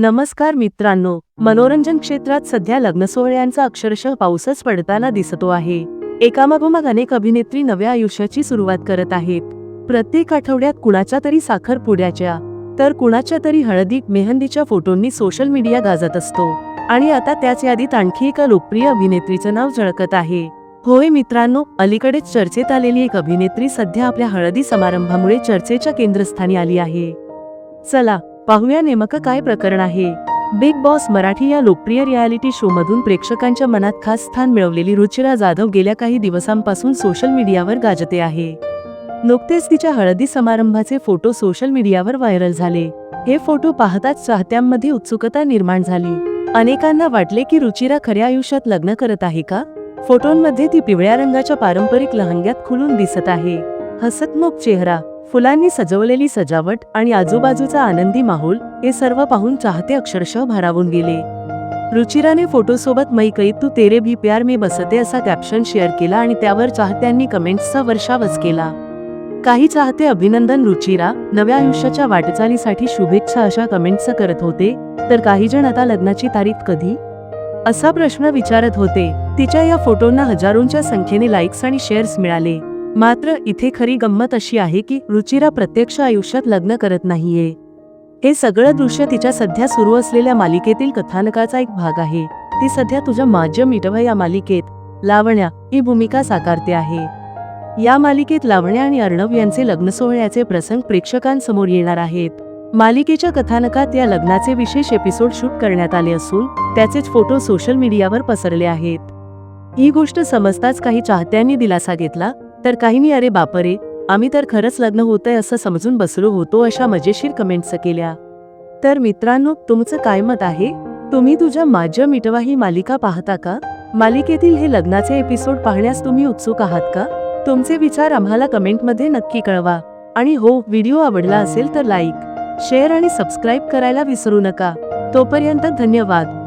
नमस्कार मित्रांनो मनोरंजन क्षेत्रात सध्या लग्नसोहळ्यांचा अक्षरशः पाऊसच पडताना दिसतो आहे. एकामागोमाग अनेक अभिनेत्री नव्या आयुष्याची सुरुवात करत आहेत. प्रत्येक आठवड्यात कुणाच्या तरी साखरपुड्याच्या तर कुणाच्या तरी हळदी मेहंदीच्या फोटोंनी सोशल मीडिया गाजत असतो. आणि आता त्याच यादीत आणखी एका लोकप्रिय अभिनेत्रीचं नाव झळकत आहे. होय मित्रांनो अलीकडेच चर्चेत आलेली एक अभिनेत्री सध्या आपल्या हळदी समारंभामुळे चर्चेच्या केंद्रस्थानी आली आहे. चला पाहूया नेमकं काय प्रकरण आहे. बिग बॉस मराठी या लोकप्रिय रियालिटी शो मधून प्रेक्षकांच्या मनात खास स्थान मिळवलेली रुचिरा जाधव गेल्या काही दिवसांपासून सोशल मीडियावर गाजते आहे. नुकतेच तिच्या हळदी समारंभाचे फोटो सोशल मीडियावर व्हायरल झाले. हे फोटो पाहताच चाहत्यांमध्ये उत्सुकता निर्माण झाली. अनेकांना वाटले की रुचिरा खऱ्या आयुष्यात लग्न करत आहे का? फोटोंमध्ये ती पिवळ्या रंगाच्या पारंपरिक लहंग्यात खुलून दिसत आहे. हसतमुख चेहरा फुलांनी सजवलेली सजावट आणि आजूबाजूचा आनंदी माहोल हे सर्व पाहून चाहते अक्षरशः भारावून गेले. रुचिराने फोटोसोबत मै कैद तू तेरे भी प्यार मी बसते असा कॅप्शन शेअर केला आणि त्यावर चाहत्यांनी कमेंट्सचा वर्षावच केला. काही चाहते अभिनंदन रुचिरा नव्या आयुष्याच्या वाटचालीसाठी शुभेच्छा अशा कमेंट्स करत होते तर काही जण आता लग्नाची तारीख कधी? असा प्रश्न विचारत होते. तिच्या या फोटोंना हजारोंच्या संख्येने लाईक्स आणि शेअर्स मिळाले. मात्र इथे खरी गंमत अशी आहे की रुचिरा प्रत्यक्ष आयुष्यात लग्न करत नाहीये. हे सगळं दृश्य तिच्या सध्या सुरू असलेल्या मालिकेतील कथानकाचा एक भाग आहे. ती सध्या तुझ्या माझ्य मिटव या मालिकेत लावण्या ही भूमिका साकारते आहे. या मालिकेत लावण्या आणि अर्णव यांचे लग्न सोहळ्याचे प्रसंग प्रेक्षकांसमोर येणार आहेत. मालिकेच्या कथानकात या लग्नाचे विशेष एपिसोड शूट करण्यात आले असून त्याचेच फोटो सोशल मीडियावर पसरले आहेत. ही गोष्ट समजताच काही चाहत्यांनी दिलासा घेतला तर काहींनी अरे बापरे आम्ही तर खरंच लग्न होतंय असं समजून बसलो होतो अशा मजेशीर कमेंट्स केल्या. तर मित्रांनो तुमचं काय मत आहे? तुम्ही तुझ्या माझ्या मिटवा ही मालिका पाहता का? मालिकेतील हे लग्नाचे एपिसोड पाहण्यास तुम्ही उत्सुक आहात का? तुमचे विचार आम्हाला कमेंटमध्ये नक्की कळवा. आणि हो व्हिडिओ आवडला असेल तर लाईक शेअर आणि सबस्क्राईब करायला विसरू नका. तोपर्यंत धन्यवाद.